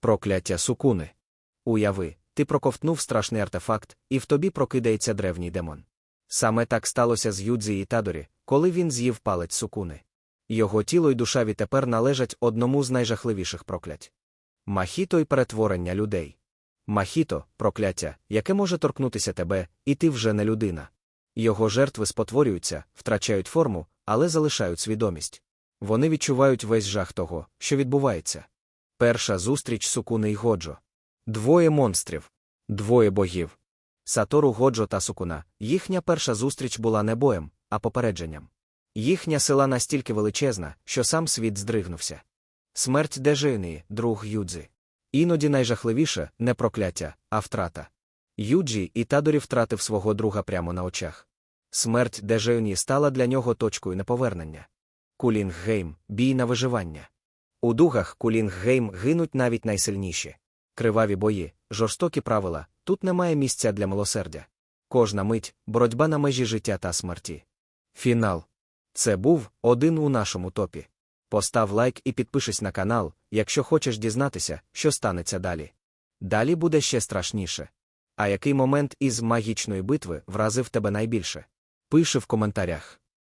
Прокляття сукуни. Уяви, ти проковтнув страшний артефакт, і в тобі прокидається древній демон. Саме так сталося з Юдзі і Тадорі, коли він з'їв палець сукуни. Його тіло й душа відтепер належать одному з найжахливіших проклять. Махіто й перетворення людей. Махіто прокляття, яке може торкнутися тебе, і ти вже не людина. Його жертви спотворюються, втрачають форму, але залишають свідомість. Вони відчувають весь жах того, що відбувається. Перша зустріч Сукуни й Годжо. Двоє монстрів, двоє богів. Сатору Годжо та Сукуна. Їхня перша зустріч була не боєм, а попередженням. Їхня сила настільки величезна, що сам світ здригнувся. Смерть Дежейної, друг Юдзи. Іноді найжахливіше не прокляття, а втрата. Юджі і Тадорі втратив свого друга прямо на очах. Смерть Дежейні стала для нього точкою неповернення. Кулінггейм бій на виживання. У дугах Кулінггейм гинуть навіть найсильніші. Криваві бої, жорстокі правила, тут немає місця для милосердя. Кожна мить боротьба на межі життя та смерті. Фінал. Це був один у нашому топі. Постав лайк і підпишись на канал, якщо хочеш дізнатися, що станеться далі. Далі буде ще страшніше. А який момент із магічної битви вразив тебе найбільше? Пиши в коментарях.